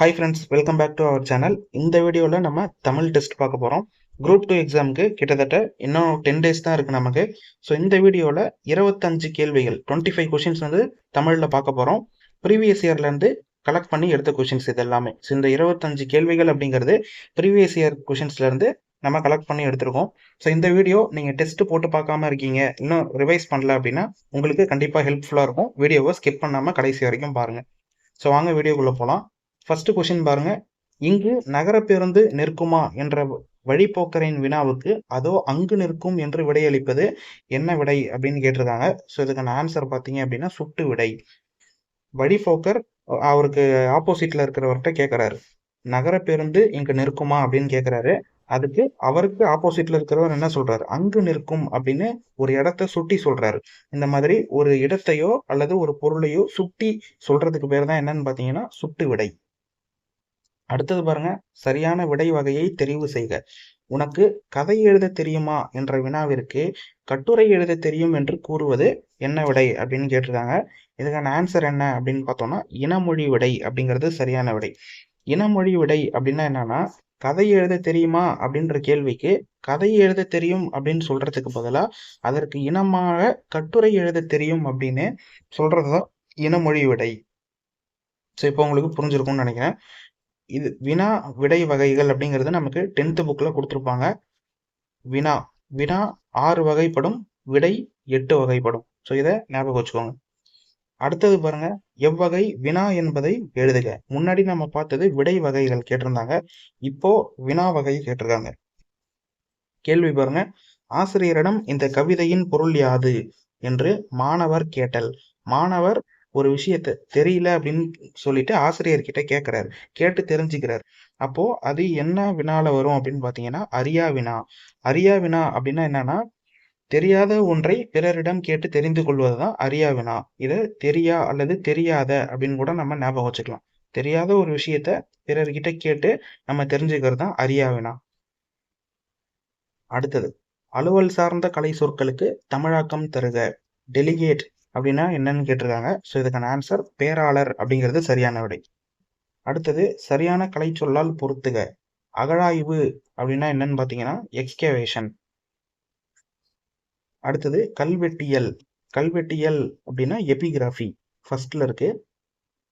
Hi friends welcome back to our channel இந்த வீடியோவில் நம்ம தமிழ் டெஸ்ட் பார்க்க போகிறோம் குரூப் டூ எக்ஸாமுக்கு கிட்டத்தட்ட இன்னும் டென் டேஸ் தான் இருக்குது நமக்கு. ஸோ இந்த வீடியோவில் இருபத்தஞ்சு கேள்விகள் டுவெண்ட்டி ஃபைவ் கொஷின்ஸ் வந்து தமிழில் பார்க்க போகிறோம் ப்ரீவியஸ் இயர்லேருந்து கலெக்ட் பண்ணி எடுத்த கொஷின்ஸ் இது எல்லாமே ஸோ இந்த இருபத்தஞ்சு கேள்விகள் அப்படிங்கிறது ப்ரீவியஸ் இயர் கொஷின்ஸ்லேருந்து நம்ம கலெக்ட் பண்ணி எடுத்திருக்கோம். ஸோ இந்த வீடியோ நீங்கள் டெஸ்ட் போட்டு பார்க்காம இருக்கீங்க இன்னும் ரிவைஸ் பண்ணல அப்படின்னா உங்களுக்கு கண்டிப்பாக ஹெல்ப்ஃபுல்லாக இருக்கும். வீடியோவை ஸ்கிப் பண்ணாமல் கடைசி வரைக்கும் பாருங்கள் ஸோ வாங்க வீடியோக்குள்ளே போகலாம் ஃபர்ஸ்ட் கொஷின் பாருங்க. இங்கு நகர பேருந்து நிற்குமா என்ற வழிப்போக்கரின் வினாவுக்கு அதோ அங்கு நிற்கும் என்று விடையளிப்பது என்ன விடை அப்படின்னு கேட்டிருக்காங்க. ஸோ இதுக்கான ஆன்சர் பார்த்தீங்க அப்படின்னா சுட்டு விடை. வழிப்போக்கர் அவருக்கு ஆப்போசிட்ல இருக்கிறவர்கிட்ட கேட்குறாரு. நகர பேருந்து இங்கு நிற்குமா அப்படின்னு கேட்குறாரு. அதுக்கு அவருக்கு ஆப்போசிட்ல இருக்கிறவர் என்ன சொல்றாரு? அங்கு நிற்கும் அப்படின்னு ஒரு இடத்த சுட்டி சொல்றாரு. இந்த மாதிரி ஒரு இடத்தையோ அல்லது ஒரு பொருளையோ சுட்டி சொல்றதுக்கு பேர் தான் என்னன்னு பார்த்தீங்கன்னா சுட்டு விடை. அடுத்தது பாருங்க சரியான விடை வகையை தெரிவு செய்க. உனக்கு கதை எழுத தெரியுமா என்ற வினாவிற்கு கட்டுரை எழுத தெரியும் என்று கூறுவது என்ன விடை அப்படின்னு கேட்டிருக்காங்க. இதுக்கான ஆன்சர் என்ன அப்படின்னு பார்த்தோம்னா இனமொழி விடை அப்படிங்கிறது சரியான விடை. இனமொழி விடை அப்படின்னா என்னன்னா கதை எழுத தெரியுமா அப்படின்ற கேள்விக்கு கதை எழுத தெரியும் அப்படின்னு சொல்றதுக்கு பதிலாக அதற்கு இனமாக கட்டுரை எழுத தெரியும் அப்படின்னு சொல்றதுதான் இனமொழி விடை. ஸோ இப்போ உங்களுக்கு புரிஞ்சிருக்கும்னு நினைக்கிறேன். இது வினா விடை வகைகள் அப்படிங்கிறது நமக்கு டென்த்து புக்கில் கொடுத்துருப்பாங்க. வினா வினா ஆறு வகைப்படும் விடை எட்டு வகைப்படும். ஸோ இதை ஞாபகம் வச்சுக்கோங்க. அடுத்தது பாருங்க எவ்வகை வினா என்பதை எழுதுக. முன்னாடி நம்ம பார்த்தது விடை வகைகள் கேட்டிருந்தாங்க. இப்போ வினா வகை கேட்டிருக்காங்க. கேள்வி பாருங்க ஆசிரியரிடம் இந்த கவிதையின் பொருள் யாது? என்று மாணவர் கேட்டல். மாணவர் ஒரு விஷயத்த தெரியல அப்படின்னு சொல்லிட்டு ஆசிரியர்கிட்ட கேட்குறாரு கேட்டு தெரிஞ்சுக்கிறாரு. அப்போ அது என்ன வினால வரும் அப்படின்னு பார்த்தீங்கன்னா அரியா வினா. அரியா வினா அப்படின்னா என்னன்னா தெரியாத ஒன்றை பிறரிடம் கேட்டு தெரிந்து கொள்வது தான் அரியா வினா. இதை தெரியா அல்லது தெரியாத அப்படின்னு கூட நம்ம ஞாபகம் வச்சுக்கலாம். தெரியாத ஒரு விஷயத்த பிறர்கிட்ட கேட்டு நம்ம தெரிஞ்சுக்கிறது தான் அரியா வினா. அடுத்தது அலுவல் சார்ந்த கலை சொற்களுக்கு தமிழாக்கம் தருக. டெலிகேட் அப்படின்னா என்னன்னு கேட்டிருக்காங்க. ஸோ இதுக்கான ஆன்சர் பேராளர் அப்படிங்கிறது சரியான விடை. அடுத்தது சரியான கலை சொல்லால் பொறுத்துக அகழாய்வு அப்படின்னா என்னன்னு பார்த்தீங்கன்னா எக்ஸ்கேவேஷன் அடுத்தது கல்வெட்டியல். கல்வெட்டியல் அப்படின்னா எபிகிராஃபி ஃபர்ஸ்ட்ல இருக்கு.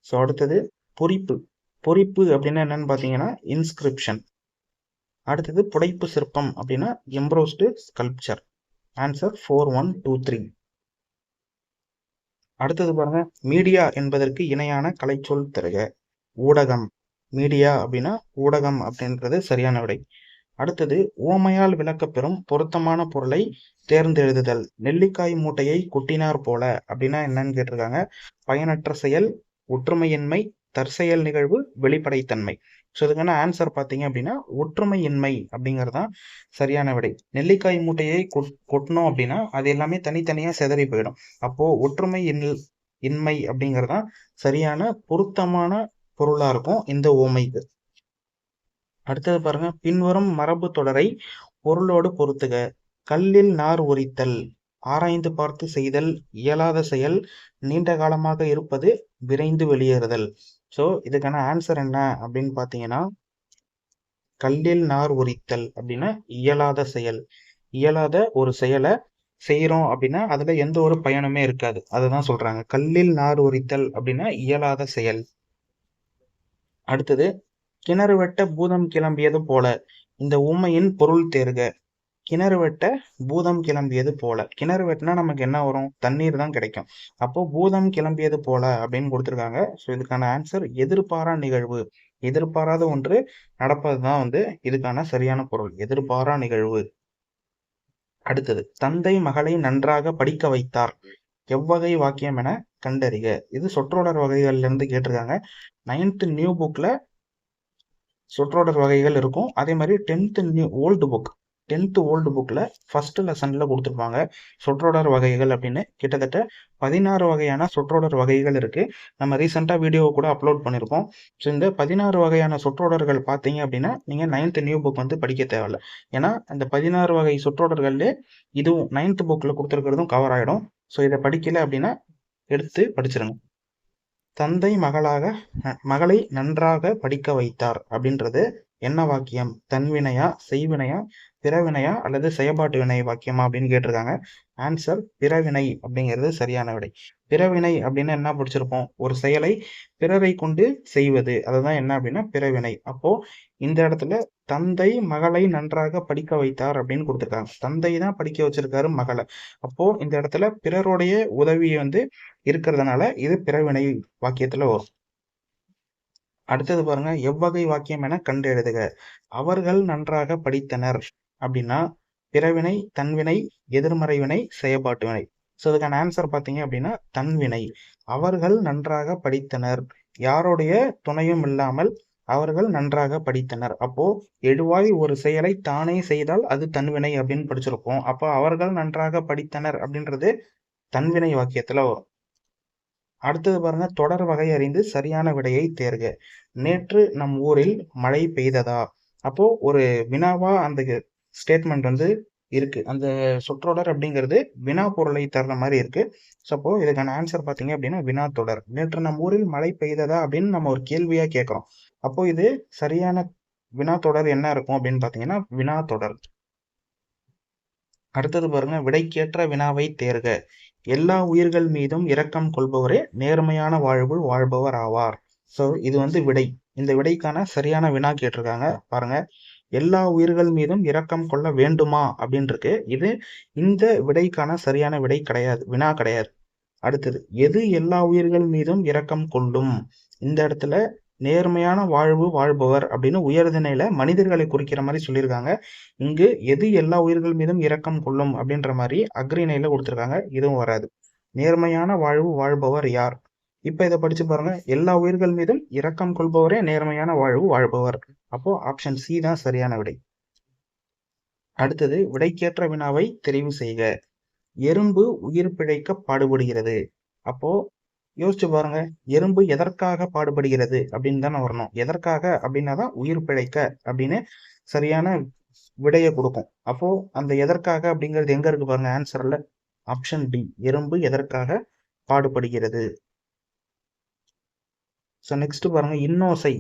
ஸோ அடுத்தது பொறிப்பு. பொறிப்பு அப்படின்னா என்னன்னு பார்த்தீங்கன்னா இன்ஸ்கிரிப்ஷன் அடுத்தது புடைப்பு சிற்பம் அப்படின்னா embossed sculpture answer four one two three அடுத்தது பாருங்க மீடியா என்பதற்கு இணையான கலைச்சொல் தருக. ஊடகம். மீடியா அப்படின்னா ஊடகம் அப்படின்றது சரியான விடை. அடுத்தது ஓமையால் விளக்கப்பெறும் பொருத்தமான பொருளை தேர்ந்தெழுதுதல். நெல்லிக்காய் மூட்டையை கொட்டினார் போல அப்படின்னா என்னன்னு கேட்டிருக்காங்க. பயனற்ற செயல் ஒற்றுமையின்மை தற்செயல் நிகழ்வு வெளிப்படைத்தன்மை. ஸோ இதுக்கான ஆன்சர் பார்த்தீங்க அப்படின்னா ஒற்றுமையின்மை அப்படிங்கிறதான் சரியான விடை. நெல்லிக்காய் மூட்டையை கொட்டணும் அப்படின்னா அது எல்லாமே தனித்தனியாக செதறி போயிடும். அப்போது ஒற்றுமை இன்மை அப்படிங்கிறது தான் சரியான பொருத்தமான பொருளாக இருக்கும் இந்த ஓமைக்கு. அடுத்தது பாருங்க பின்வரும் மரபு தொடரை பொருளோடு பொருத்துக. கல்லில் நார் உரித்தல் ஆராய்ந்து பார்த்து செய்தல் இயலாத செயல் நீண்ட காலமாக இருப்பது விரைந்து வெளியேறுதல். ஸோ இதுக்கான ஆன்சர் என்ன அப்படின்னு பார்த்தீங்கன்னா கல்லில் நார் உரித்தல் அப்படின்னா இயலாத செயல். இயலாத ஒரு செயலை செய்கிறோம் அப்படின்னா அதில் எந்த ஒரு பயனுமே இருக்காது. அதுதான் சொல்கிறாங்க கல்லில் நார் உரித்தல் அப்படின்னா இயலாத செயல். அடுத்தது கிணறு வெட்ட பூதம் கிளம்பியது போல. இந்த உண்மையின் பொருள் தேர்க. கிணறு வெட்ட பூதம் கிளம்பியது போல. கிணறு வெட்டினா நமக்கு என்ன வரும்? தண்ணீர் தான் கிடைக்கும். அப்போ பூதம் கிளம்பியது போல அப்படின்னு கொடுத்துருக்காங்க. ஸோ இதுக்கான ஆன்சர் எதிர்பாரா நிகழ்வு. எதிர்பாராத ஒன்று நடப்பது தான் வந்து இதுக்கான சரியான பொருள். எதிர்பாரா நிகழ்வு. அடுத்தது தந்தை மகளை நன்றாக படிக்க வைத்தார். எவ்வகை வாக்கியம் என கண்டறிக. இது சொற்றொடர் வகைகள்ல இருந்து கேட்டிருக்காங்க நைன்த் நியூ புக்ல சொற்றொடர் வகைகள் இருக்கும். அதே மாதிரி tenth new old book tenth old புக்கில் ஃபஸ்ட்டு லெசனில் கொடுத்துருப்பாங்க. சொற்றொடர் வகைகள் அப்படின்னு. கிட்டத்தட்ட பதினாறு வகையான சொற்றொடர் வகைகள் இருக்குது நம்ம ரீசெண்டாக வீடியோ கூட அப்லோட் பண்ணியிருக்கோம் ஸோ இந்த பதினாறு வகையான சொற்றொடர்கள் பார்த்தீங்க அப்படின்னா நீங்கள் நைன்த்து நியூ புக் வந்து படிக்க தேவையில்ல. ஏன்னா இந்த பதினாறு வகை சொற்றொடர்கள்லேயே இதுவும் நைன்த்து புக்கில் கொடுத்துருக்கிறதும் கவர் ஆகிடும் ஸோ இதை படிக்கல அப்படின்னா எடுத்து படிச்சிருங்க. தந்தை மகளாக மகளை நன்றாக படிக்க வைத்தார் அப்படின்றது என்ன வாக்கியம்? தன்வினையா செய்வினையா? பிறவினையா அல்லது செயல்பாட்டு வினை வாக்கியமா அப்படின்னு கேட்டிருக்காங்க. ஆன்சர் பிறவினை அப்படிங்கிறது சரியான விடை. பிறவினை அப்படின்னு என்ன படிச்சிருப்போம்? ஒரு செயலை பிறரை கொண்டு செய்வது. அதுதான் என்ன அப்படின்னா பிறவினை. அப்போ இந்த இடத்துல தந்தை மகளை நன்றாக படிக்க வைத்தார் அப்படின்னு கொடுத்துருக்காங்க. தந்தை தான் படிக்க வச்சிருக்காரு மகளை. அப்போ இந்த இடத்துல பிறருடைய உதவி வந்து இருக்கிறதுனால இது பிறவினை வாக்கியத்துல வரும். அடுத்தது பாருங்க எவ்வகை வாக்கியம் என கண்டு எழுதுக. அவர்கள் நன்றாக படித்தனர். அப்படின்னா பிறவினை தன்வினை எதிர்மறை வினை செயற்பாட்டு வினை ஸோ இதுக்கான ஆன்சர் பார்த்தீங்க அப்படின்னா தன்வினை. அவர்கள் நன்றாக படித்தனர். யாருடைய துணையும் இல்லாமல் அவர்கள் நன்றாக படித்தனர். அப்போ எழுவாய் ஒரு செயலை தானே செய்தால் அது தன்வினை அப்படின்னு படிச்சிருப்போம். அப்போ அவர்கள் நன்றாக படித்தனர் அப்படின்றது தன்வினை வாக்கியத்துல வரும். அடுத்தது பாருங்க தொடர் வகை அறிந்து சரியான விடையை தேர்க. நேற்று நம் ஊரில் மழை பெய்ததா? அப்போ ஒரு வினாவா அந்த ஸ்டேட்மெண்ட் வந்து இருக்கு. அந்த சொற்றொடர் அப்படிங்கிறது வினா பொருளை தர்ற மாதிரி இருக்கு. சப்போ அப்போ இதுக்கான ஆன்சர் பார்த்தீங்க அப்படின்னா வினா தொடர். நேற்று நம்ம ஊரில் மழை பெய்ததா அப்படின்னு நம்ம ஒரு கேள்வியா கேட்குறோம். அப்போ இது சரியான வினா தொடர் என்ன இருக்கும் அப்படின்னு பார்த்தீங்கன்னா வினா தொடர். அடுத்தது பாருங்க விடைக்கேற்ற வினாவை தேர்க. எல்லா உயிர்கள் மீதும் இரக்கம் கொள்பவரே நேர்மையான வாழ்வு வாழ்பவர் ஆவார். ஸோ இது வந்து விடை. இந்த விடைக்கான சரியான வினா கேட்டிருக்காங்க. பாருங்க. எல்லா உயிர்கள் மீதும் இரக்கம் கொள்ள வேண்டுமா அப்படின்னு இது இந்த விடைக்கான சரியான விடை கிடையாது வினா கிடையாது. அடுத்தது எது எல்லா உயிர்கள் மீதும் இரக்கம் கொள்ளும் இந்த இடத்துல நேர்மையான வாழ்வு வாழ்பவர் அப்படின்னு உயர்தினையில மனிதர்களை குறிக்கிற மாதிரி சொல்லியிருக்காங்க. இங்கு எது எல்லா உயிர்கள் மீதும் இரக்கம் கொள்ளும் அப்படின்ற மாதிரி அக்ரிணையில கொடுத்துருக்காங்க. இதுவும் வராது. நேர்மையான வாழ்வு வாழ்பவர் யார்? இப்ப இதை படிச்சு பாருங்க. எல்லா உயிர்கள் மீதும் இரக்கம் கொள்பவரே நேர்மையான வாழ்வு வாழ்பவர். அப்போ ஆப்ஷன் சி தான் சரியான விடை. அடுத்தது விடைக்கேற்ற வினாவை தெரிவு செய்க. எறும்பு உயிர் பிழைக்க பாடுபடுகிறது. அப்போ யோசிச்சு பாருங்க. எறும்பு எதற்காக பாடுபடுகிறது அப்படின்னு தானே வரணும். எதற்காக அப்படின்னா தான் உயிர் பிழைக்க அப்படின்னு சரியான விடையை கொடுக்கும். அப்போ அந்த எதற்காக அப்படிங்கிறது எங்க இருக்கு பாருங்க ஆன்சர்ல ஆப்ஷன் டி எறும்பு எதற்காக பாடுபடுகிறது? ஸோ நெக்ஸ்ட் பாருங்க. இன்னோசை.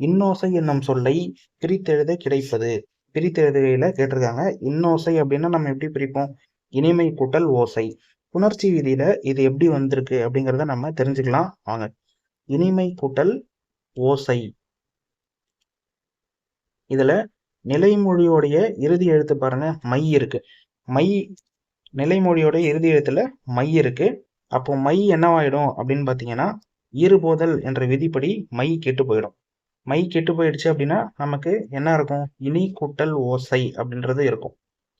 இன்னோசை என்னும் சொல்லை பிரித்தெழுத கிடைப்பது. பிரித்தெழுதுகையில கேட்டிருக்காங்க. இன்னோசை அப்படின்னா நம்ம எப்படி பிரிப்போம்? இனிமை கூட்டல் ஓசை. புணர்ச்சி விதியில இது எப்படி வந்திருக்கு அப்படிங்கிறத நம்ம தெரிஞ்சுக்கலாம். வாங்க. இனிமை கூட்டல் ஓசை. இதுல நிலைமொழியோடைய இறுதி எழுத்து பாருங்க. மை இருக்கு. மை நிலைமொழியோட இறுதி எழுத்துல மை இருக்கு. அப்போ மை என்னவாயிடும் அப்படின்னு பாத்தீங்கன்னா ஈறுபோதல் என்ற விதிப்படி மை கெட்டு போயிடும். மை கெட்டு போயிடுச்சு அப்படின்னா நமக்கு என்ன இருக்கும்? இனி கூட்டல் ஓசை அப்படின்றது இருக்கும்.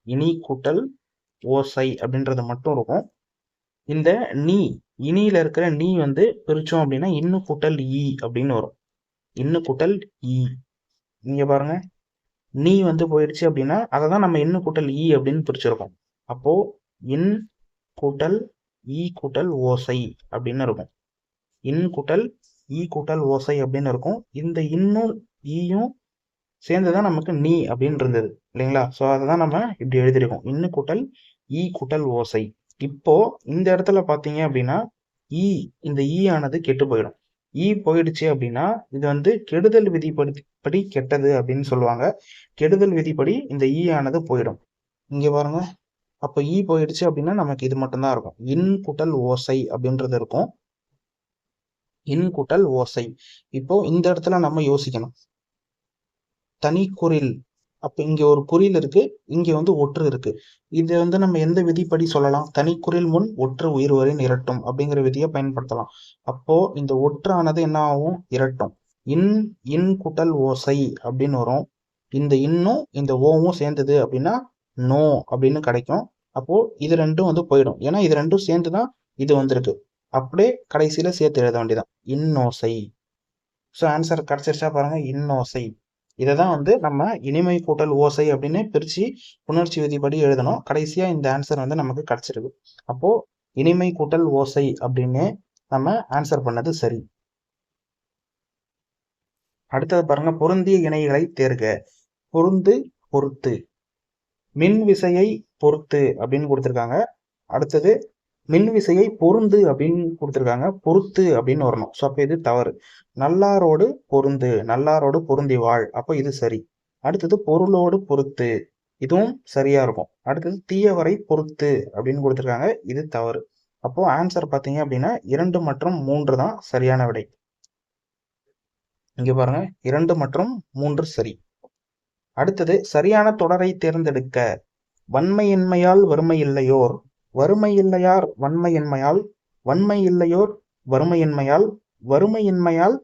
இனி கூட்டல் ஓசை அப்படின்றது மட்டும் இருக்கும். இந்த நீ இனியில இருக்கிற நீ வந்து பிரிச்சோம் அப்படின்னா இன்னு கூட்டல் ஈ அப்படின்னு வரும். இன்னு கூட்டல் ஈ. நீங்க பாருங்க. நீ வந்து போயிடுச்சு அப்படின்னா அதை தான் நம்ம இன்னு கூட்டல் ஈ அப்படின்னு பிரிச்சிருக்கோம். அப்போ இன் கூட்டல் ஈ கூட்டல் ஓசை அப்படின்னு இருக்கும். இன் கூட்டல் ஈ கூட்டல் ஓசை அப்படின்னு இருக்கும். இந்த இன்னும் ஈயும் சேர்ந்து தான் நமக்கு நீ அப்படின்னு இருந்தது இல்லைங்களா? ஸோ அதை தான் நம்ம இப்படி எழுதியிருக்கோம். இன்னு கூட்டல் ஈ கூட்டல் ஓசை. இப்போ இந்த இடத்துல பார்த்தீங்க அப்படின்னா ஈ இந்த ஈ ஆனது கெட்டு போயிடும். ஈ போயிடுச்சு அப்படின்னா இது வந்து கெடுதல் விதிப்படி படி கெட்டது அப்படின்னு சொல்லுவாங்க. கெடுதல் விதிப்படி இந்த ஈ ஆனது போயிடும். இங்கே பாருங்க. அப்போ ஈ போயிடுச்சு அப்படின்னா நமக்கு இது மட்டும்தான் இருக்கும். இன் கூட்டல் ஓசை அப்படின்றது இருக்கும். இன் கூட்டல் ஓசை. இப்போ இந்த இடத்துல நம்ம யோசிக்கணும். தனி குரில். அப்ப இங்க ஒரு குறில் இருக்கு இங்க வந்து ஒற்று இருக்கு. இது வந்து நம்ம எந்த விதிப்படி சொல்லலாம்? தனி முன் ஒற்று உயிர் வரை இரட்டும் அப்படிங்கிற விதியை பயன்படுத்தலாம். அப்போ இந்த ஒற்றானது என்ன ஆகும்? இரட்டும். இன் இன்குட்டல் ஓசை அப்படின்னு வரும். இந்த இன்னும் இந்த ஓவும் சேர்ந்தது அப்படின்னா நோ அப்படின்னு கிடைக்கும். அப்போ இது ரெண்டும் வந்து போயிடும். ஏன்னா இது ரெண்டும் சேர்ந்து தான் இது வந்திருக்கு. அப்படியே கடைசியில் சேர்த்து எழுத வேண்டியதான் இன்னோசை. ஸோ ஆன்சர் கிடச்சிருச்சா பாருங்கள் இன்னோசை. இதை தான் வந்து நம்ம இனிமை கூட்டல் ஓசை அப்படின்னு பிரித்து புணர்ச்சி விதிப்படி எழுதணும். கடைசியாக இந்த ஆன்சர் வந்து நமக்கு கிடைச்சிருக்கு. அப்போது இனிமை கூட்டல் ஓசை அப்படின்னு நம்ம ஆன்சர் பண்ணது சரி. அடுத்தது பாருங்க. பொருந்திய இணைகளை தேர்க. பொருந்து பொறுத்து. மின் விசையை பொறுத்து அப்படின்னு கொடுத்துருக்காங்க. அடுத்தது மின் விசையை பொருந்து அப்படின்னு கொடுத்துருக்காங்க. பொறுத்து அப்படின்னு வரணும். ஸோ அப்போ இது தவறு. நல்லாரோடு பொருந்து நல்லாரோடு பொருந்தி வாழ். அப்போ இது சரி. அடுத்தது பொருளோடு பொறுத்து. இதுவும் சரியா இருக்கும். அடுத்தது தீயவரை பொறுத்து அப்படின்னு கொடுத்துருக்காங்க. இது தவறு. அப்போ ஆன்சர் பார்த்தீங்க அப்படின்னா இரண்டு மற்றும் மூன்று தான் சரியான விடை. இங்க பாருங்க. இரண்டு மற்றும் மூன்று சரி. அடுத்தது சரியான தொடரை தேர்ந்தெடுக்க. வன்மையின்மையால் வறுமை இல்லையோர். வறுமை இல்லையார் வன்மையின்மையால் வன்மை இல்லையோர் வறுமையின்மையால் வறுமையின்மையால்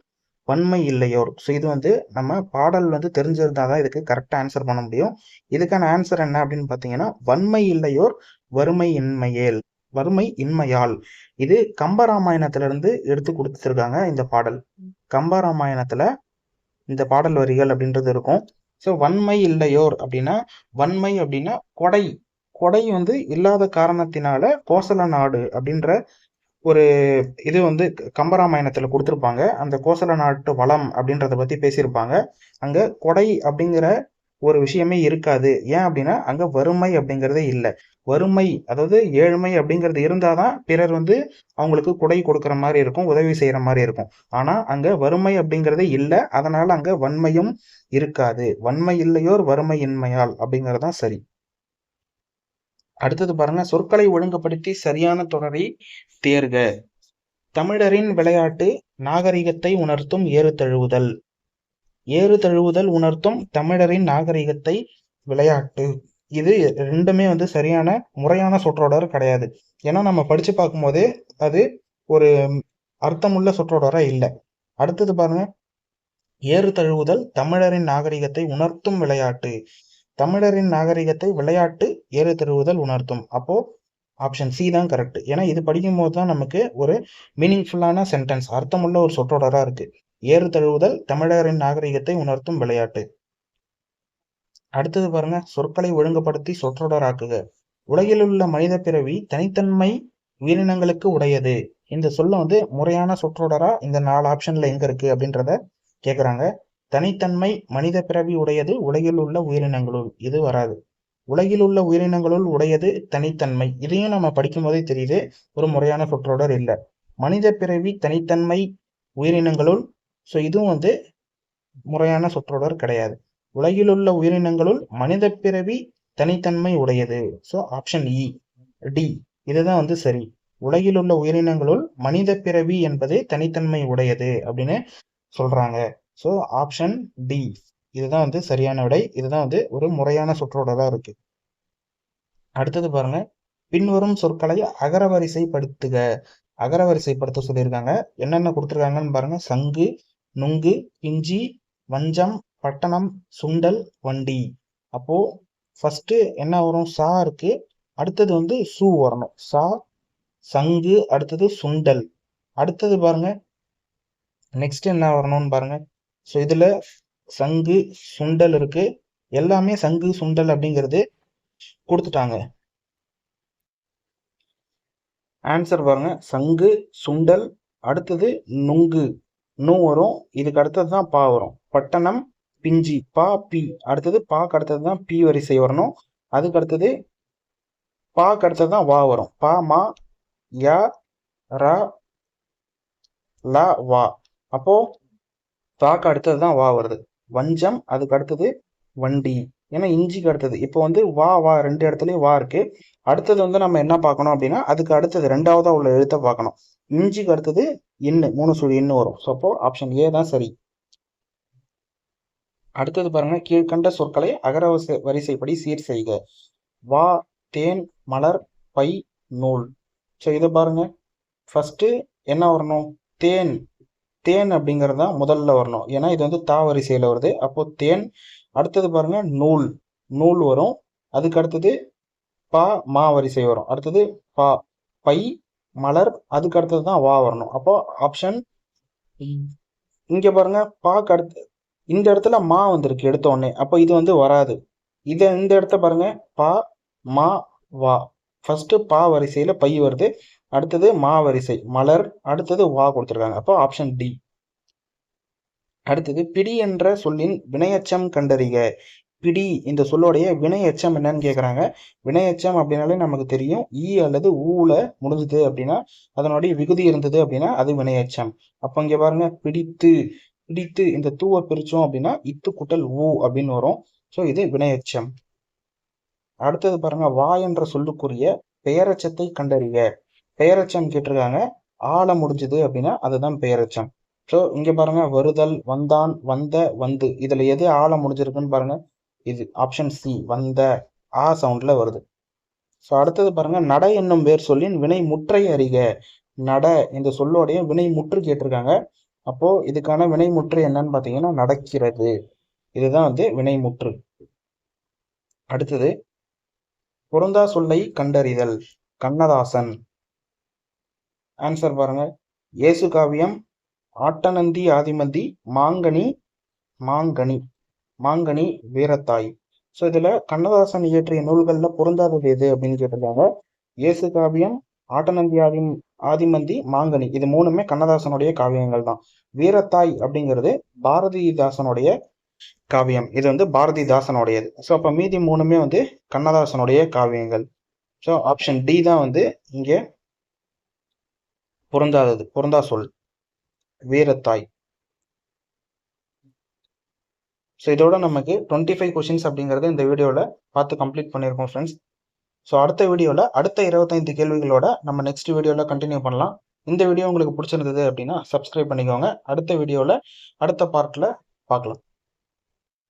வன்மை இல்லையோர் ஸோ இது வந்து நம்ம பாடல் வந்து தெரிஞ்சிருந்தா தான் இதுக்கு கரெக்டாக ஆன்சர் பண்ண முடியும். இதுக்கான ஆன்சர் என்ன அப்படின்னு பார்த்தீங்கன்னா வன்மை இல்லையோர் வறுமை இன்மையேல் வறுமை இன்மையால் இது கம்பராமாயணத்திலிருந்து எடுத்து கொடுத்துருக்காங்க இந்த பாடல். கம்பராமாயணத்தில் இந்த பாடல் வரிகள் அப்படின்றது இருக்கும். ஸோ வன்மை இல்லையோர் அப்படின்னா வன்மை அப்படின்னா கொடை. கொடை வந்து இல்லாத காரணத்தினால கோசல நாடு அப்படின்ற ஒரு இது வந்து கம்பராமாயணத்துல கொடுத்துருப்பாங்க. அந்த கோசல நாட்டு வளம் அப்படின்றத பத்தி பேசியிருப்பாங்க. அங்க கொடை அப்படிங்கிற ஒரு விஷயமே இருக்காது. ஏன் அப்படின்னா அங்க வறுமை அப்படிங்கிறதே இல்லை. வறுமை அதாவது ஏழ்மை அப்படிங்கிறது இருந்தாதான் பிறர் வந்து அவங்களுக்கு குடை கொடுக்குற மாதிரி இருக்கும் உதவி செய்யற மாதிரி இருக்கும். ஆனா அங்க வறுமை அப்படிங்கிறதே இல்லை. அதனால அங்க வன்மையும் இருக்காது. வன்மை இல்லையோர் வறுமை இன்மையால் அப்படிங்கறதுதான் சரி. அடுத்தது பாருங்க சொற்களை ஒழுங்குபடுத்தி சரியான தொடரை தேர்க. தமிழரின் விளையாட்டு நாகரிகத்தை உணர்த்தும் ஏறு தழுவுதல் ஏறு தழுவுதல் உணர்த்தும் தமிழரின் நாகரிகத்தை விளையாட்டு. இது ரெண்டுமே வந்து சரியான முறையான சொற்றொடர் கிடையாது. ஏன்னா நம்ம படிச்சு பார்க்கும்போதே அது ஒரு அர்த்தமுள்ள சொற்றொடரா இல்லை. அடுத்தது பாருங்க ஏறு தழுவுதல் தமிழரின் நாகரிகத்தை உணர்த்தும் விளையாட்டு. தமிழரின் நாகரிகத்தை விளையாட்டு ஏறு தழுவுதல் உணர்த்தும். அப்போ ஆப்ஷன் சி தான் கரெக்ட் ஏன்னா இது படிக்கும் போது தான் நமக்கு ஒரு மீனிங்ஃபுல்லான சென்டென்ஸ் அர்த்தமுள்ள ஒரு சொற்றொடராக இருக்கு. ஏறு தழுவுதல் தமிழரின் நாகரிகத்தை உணர்த்தும் விளையாட்டு. அடுத்தது பாருங்க சொற்களை ஒழுங்குபடுத்தி சொற்றொடராக்குக. உலகில் உள்ள மனித பிறவி தனித்தன்மை உயிரினங்களுக்கு உடையது. இந்த சொல்ல வந்து முறையான சொற்றொடரா இந்த நாலு ஆப்ஷன்ல எங்க இருக்கு அப்படின்றத கேக்குறாங்க. தனித்தன்மை மனித பிறவி உடையது உலகில் உள்ள உயிரினங்களுள். இது வராது. உலகில் உள்ள உயிரினங்களுள் உடையது தனித்தன்மை. இதையும் நம்ம படிக்கும் போதே தெரியுது. ஒரு முறையான சொற்றொடர் இல்லை. மனித பிறவி தனித்தன்மை உயிரினங்களுள் ஸோ இதுவும் வந்து முறையான சொற்றொடர் கிடையாது. உலகில் உள்ள உயிரினங்களுள் மனித பிறவி தனித்தன்மை உடையது. ஸோ ஆப்ஷன் இ டி இதுதான் வந்து சரி. உலகில் உள்ள உயிரினங்களுள் மனித பிறவி என்பது தனித்தன்மை உடையது அப்படின்னு சொல்றாங்க. ஸோ ஆப்ஷன் டி இதுதான் வந்து சரியான விடை. இதுதான் வந்து ஒரு முறையான சொற்றொடரா இருக்கு. அடுத்தது பாருங்க. பின்வரும் சொற்களை அகரவரிசைப்படுத்துக. அகரவரிசைப்படுத்த சொல்லியிருக்காங்க. என்னென்ன கொடுத்துருக்காங்கன்னு பாருங்க. சங்கு நுங்கு பிஞ்சி வஞ்சம் பட்டணம் சுண்டல் வண்டி. அப்போ ஃபர்ஸ்ட் என்ன வரும்? சா இருக்கு. அடுத்தது வந்து சு வரணும். சா சங்கு அடுத்தது சுண்டல். அடுத்தது பாருங்க. நெக்ஸ்ட் என்ன வரணும்னு பாருங்க. ஸோ இதுல சங்கு சுண்டல் இருக்கு. எல்லாமே சங்கு சுண்டல் அப்படிங்கிறது கொடுத்துட்டாங்க. ஆன்சர் பாருங்க. சங்கு சுண்டல் அடுத்தது நுங்கு. நூ வரும். இதுக்கு அடுத்தது தான் பா வரும். பட்டணம் பிஞ்சி. பா பி. அடுத்தது பாக்கு அடுத்தது தான் பி வரிசை வரணும். அதுக்கு அடுத்தது பாக்கு அடுத்தது தான் வா வரும். பா மா யா ரா லா வா. அப்போ பாக்கு அடுத்தது தான் வா வருது. வஞ்சம் அதுக்கு அடுத்தது வண்டி. ஏன்னா இஞ்சிக்கு அடுத்தது. இப்போ வந்து வா வா ரெண்டு இடத்துலையும் வா இருக்கு. அடுத்தது வந்து நம்ம என்ன பார்க்கணும் அப்படின்னா அதுக்கு அடுத்தது ரெண்டாவதா உள்ள எழுத்தை பார்க்கணும். இஞ்சிக்கு அடுத்தது இன்னு மூணு சுழி இன்னு வரும். ஸோ அப்போ ஆப்ஷன் ஏ தான் சரி. அடுத்தது பாருங்க கீழ்கண்ட சொற்களை அகரவச வரிசைப்படி சீர் செய்க. வா தேன் மலர் பை நூல். ஸோ இதை பாருங்க. ஃபர்ஸ்ட் என்ன வரணும்? தேன். தேன் அப்படிங்கிறது தான் முதல்ல வரணும். ஏன்னா இது வந்து தா வரிசையில் வருது. அப்போ தேன் அடுத்தது பாருங்க நூல். நூல் வரும். அதுக்கு அடுத்தது பா மா வரிசை வரும். அடுத்தது பா பை மலர். அதுக்கு அடுத்தது தான் வா வரணும். அப்போ ஆப்ஷன் இங்கே பாருங்க பாக்கு அடுத்து இந்த இடத்துல மா வந்திருக்கு எடுத்த உடனே. அப்போ இது வந்து வராது. இதை இந்த இடத்த பாருங்க பா மா வா. ஃபர்ஸ்ட் பா வரிசையில் பை வருது. அடுத்தது மா வரிசை மலர் அடுத்தது வா கொடுத்துருக்காங்க. அப்போ ஆப்ஷன் டி அடுத்தது பிடி என்ற சொல்லின் வினையச்சம் கண்டறிக. பிடி இந்த சொல்லோடைய வினையச்சம் என்னன்னு கேட்குறாங்க வினையச்சம் அப்படின்னாலே நமக்கு தெரியும். ஈ அல்லது ஊல முடிஞ்சுது அப்படின்னா அதனுடைய விகுதி இருந்தது அப்படின்னா அது வினையச்சம். அப்போ இங்கே பாருங்க பிடித்து பிடித்து இந்த தூவை பிரித்தோம் அப்படின்னா இத்து குட்டல் ஊ அப்படின்னு வரும். ஸோ இது வினையச்சம். அடுத்தது பாருங்க வா என்ற சொல்லுக்குரிய பெயரச்சத்தை கண்டறிக. பெயரச்சம் கேட்டிருக்காங்க. ஆள முடிஞ்சது அப்படின்னா அதுதான் பெயரச்சம் ஸோ இங்கே பாருங்க வருதல் வந்தான் வந்த வந்து. இதில் எது ஆள முடிஞ்சிருக்குன்னு பாருங்க. இது ஆப்ஷன் சி வந்த ஆ சவுண்டில் வருது. ஸோ அடுத்தது பாருங்க நட என்னும் வேர் சொல்லின் வினை முற்றை அறிக. நட இந்த சொல்லோடைய வினை முற்று கேட்டிருக்காங்க. அப்போ இதுக்கான வினை முற்று என்னன்னு பார்த்தீங்கன்னா நடக்கிறது. இதுதான் வந்து வினை முற்று. அடுத்தது பொருந்தா சொல்லை கண்டறிதல். கண்ணதாசன். ஆன்சர் பாருங்க. இயேசு காவியம் ஆட்டநந்தி ஆதிமந்தி மாங்கனி மாங்கனி மாங்கனி வீரத்தாய். ஸோ இதில் கண்ணதாசன் இயற்றிய நூல்களில் பொருந்தாதது எது அப்படின்னு கேட்டிருக்காங்க. இயேசு காவியம் ஆட்டநந்தி ஆதி ஆதிமந்தி மாங்கனி. இது மூணுமே கண்ணதாசனுடைய காவியங்கள் தான். வீரத்தாய் அப்படிங்கிறது பாரதிதாசனுடைய காவியம். இது வந்து பாரதிதாசனுடையது. ஸோ அப்போ மீதி மூணுமே வந்து கண்ணதாசனுடைய காவியங்கள். ஸோ ஆப்ஷன் டி தான் வந்து இங்கே பொருந்தாதது. பொருந்தா சொல். வீரத்தாய். ஸோ இதோட நமக்கு டுவெண்ட்டி ஃபைவ் கொஷின்ஸ் அப்படிங்கிறது இந்த வீடியோவில் பார்த்து கம்ப்ளீட் பண்ணியிருக்கோம் ஃப்ரெண்ட்ஸ் ஸோ அடுத்த வீடியோவில் அடுத்த இருபத்தைந்து கேள்விகளோட நம்ம நெக்ஸ்ட் வீடியோவில் கண்டினியூ பண்ணலாம். இந்த வீடியோ உங்களுக்கு பிடிச்சிருந்தது அப்படின்னா சப்ஸ்கிரைப் பண்ணிக்கோங்க. அடுத்த வீடியோவில் அடுத்த பார்ட்டில் பார்க்கலாம்.